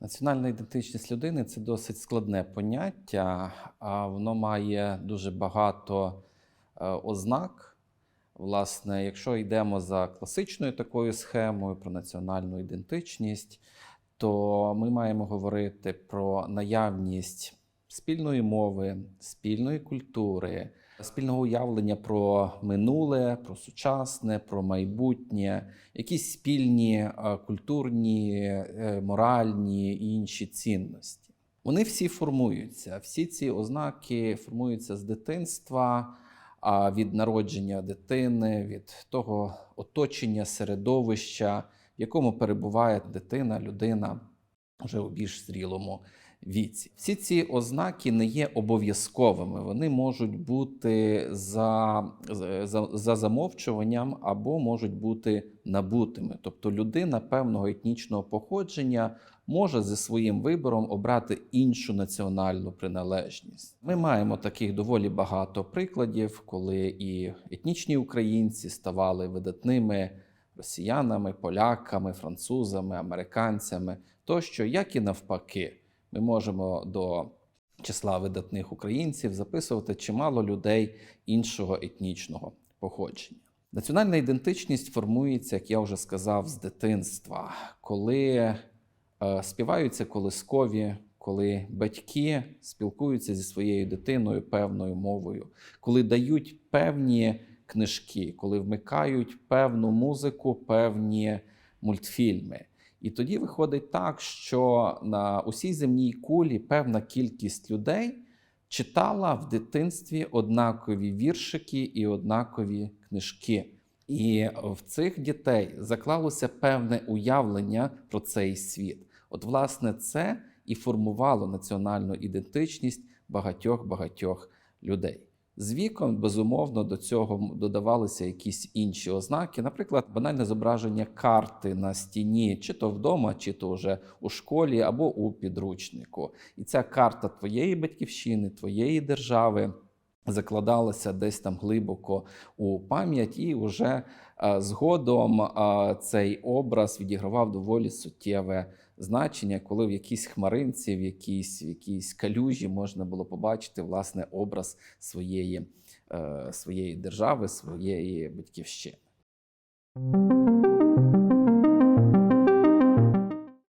Національна ідентичність людини це досить складне поняття, воно має дуже багато е, ознак. Власне, якщо йдемо за класичною такою схемою про національну ідентичність, то ми маємо говорити про наявність спільної мови, спільної культури, спільного уявлення про минуле, про сучасне, про майбутнє, якісь спільні е, культурні, е, моральні і інші цінності. Вони всі формуються. Всі ці ознаки формуються з дитинства, від народження дитини, від того оточення, середовища, в якому перебуває дитина, людина вже у більш зрілому віці. Всі ці ознаки не є обов'язковими, вони можуть бути за, за, за замовчуванням або можуть бути набутими. Тобто людина певного етнічного походження може зі своїм вибором обрати іншу національну приналежність. Ми маємо таких доволі багато прикладів, коли і етнічні українці ставали видатними росіянами, поляками, французами, американцями тощо, як і навпаки. Ми можемо до числа видатних українців записувати чимало людей іншого етнічного походження. Національна ідентичність формується, як я вже сказав, з дитинства, коли е, співаються колискові, коли батьки спілкуються зі своєю дитиною певною мовою, коли дають певні книжки, коли вмикають певну музику, певні мультфільми. І тоді виходить так, що на усій земній кулі певна кількість людей читала в дитинстві однакові віршики і однакові книжки. І в цих дітей заклалося певне уявлення про цей світ. От, власне, це і формувало національну ідентичність багатьох багатьох людей. З віком, безумовно, до цього додавалися якісь інші ознаки, наприклад, банальне зображення карти на стіні, чи то вдома, чи то вже у школі або у підручнику. І ця карта твоєї батьківщини, твоєї держави. Закладалася десь там глибоко у пам'ять, і вже е, згодом е, цей образ відігравав доволі суттєве значення, коли в якійсь хмаринці, в якійсь, в якійсь калюжі можна було побачити власне образ своєї, е, своєї держави, своєї батьківщини.